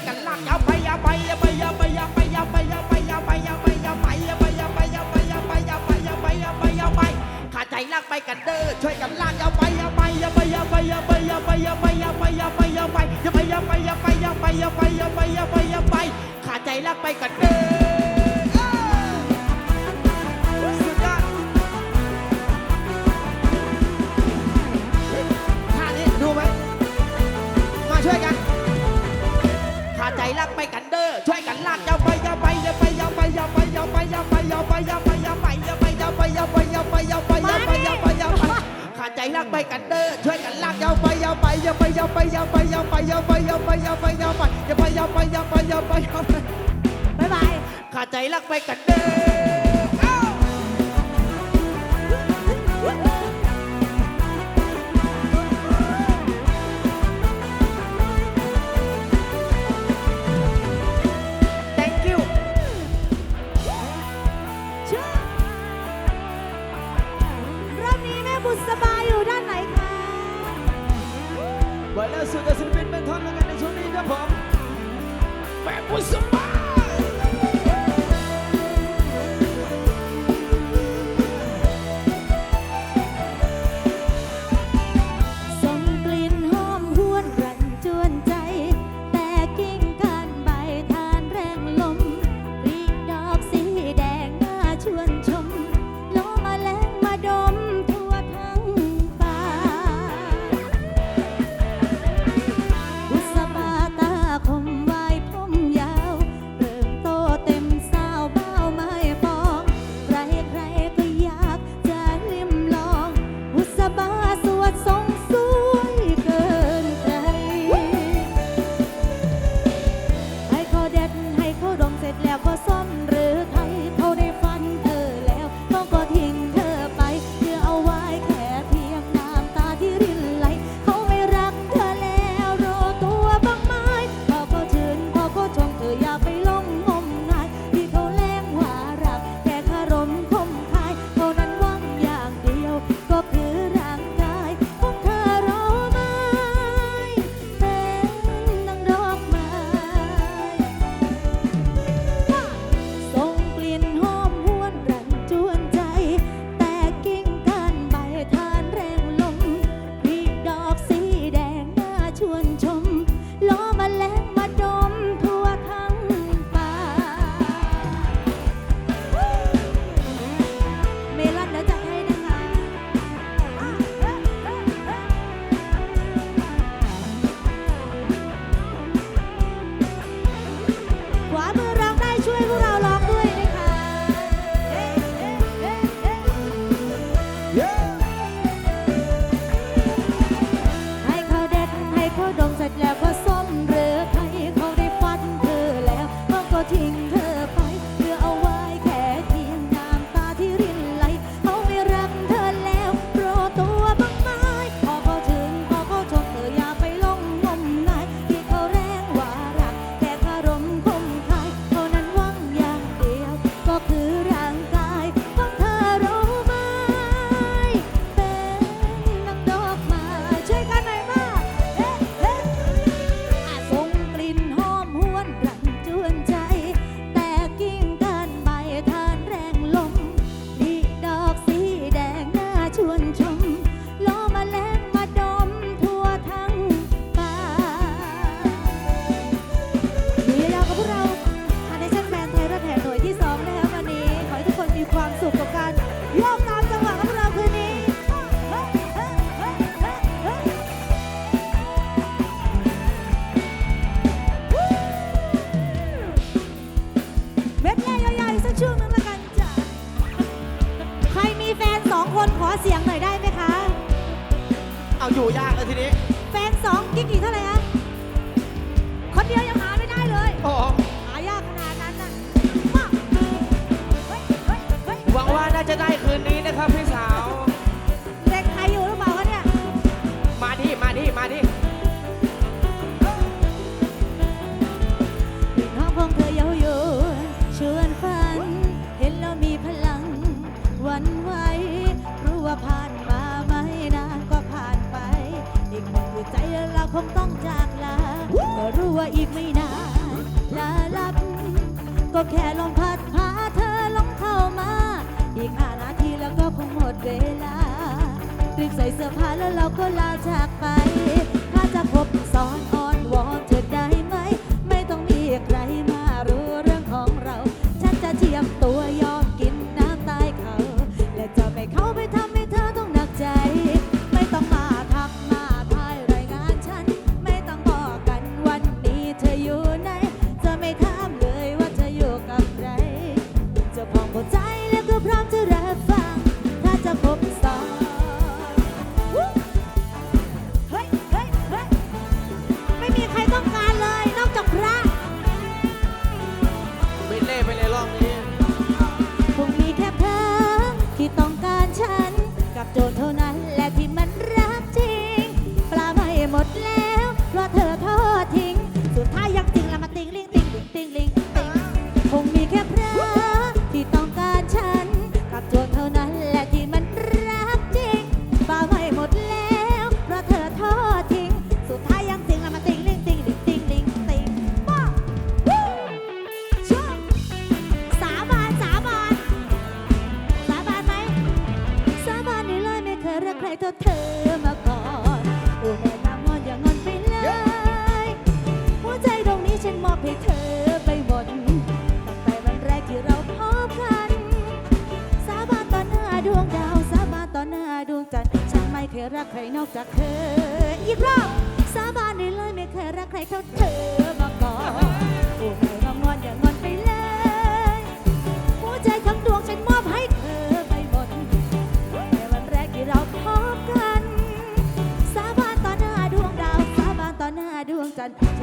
ยกันลากยาวไปยาวไปยาวไปยาวไปยาวไปยาวไปยาวไปยาวไปยาวไปยาวไปยาวไปยาวไปยาวไปยาวไปยาวไปยาวไปยาวไปยาวไปขาใจลากไปกันเด้อช่วยกันลากยาวไปยาวไปยาวไปยาวไปยาวไปยาวไปยาวไปยาวไปยาวไปยาวไปยาวไปยาวไปยาวไปยาวไปยาวไปยาวไปยาวไปยาวไปขาใจลากไปกันเด้อ ยาวไปยาวไปยาวไปยาวไปขาดใจลากไปกันเด้อช่วยกันลากยาวไปยาวไปยาวไปยาวไปยาวไปยาวไปยาวไปยาวไปยาวไปยาวไปยาวไปยาวไปยาวไปยาวไปยาวไปบายบายขาดใจลากไปกันเด้อ ไว้แล้วสุดกับศิลปินเป็นท่อนแล้วกันในช่วงนี้ครับผมแบบบุญสมบัติ ใจเราคงต้องจากลา ก็รู้ว่าอีกไม่นานลาลับ ก็แค่ลมพัดพาเธอลงเข้ามา อีกห้านาทีแล้วก็คงหมดเวลารีบใส่เสื้อผ้าแล้วเราก็ลาจาก ดวงจันทร์ฉันไม่เคยรักใครนอกจากเธอ อีกรอบสาบานได้เลยไม่เคยรักใครเท่าเธอมาก่อนโอ้เธอมางอนอย่างอนไปเลยหัวใจทั้งดวงฉันมอบให้เธอไปหมดแต่วันแรกที่เราพบกัน สาบานต่อหน้าดวงดาว สาบานต่อหน้าดวงจันทร์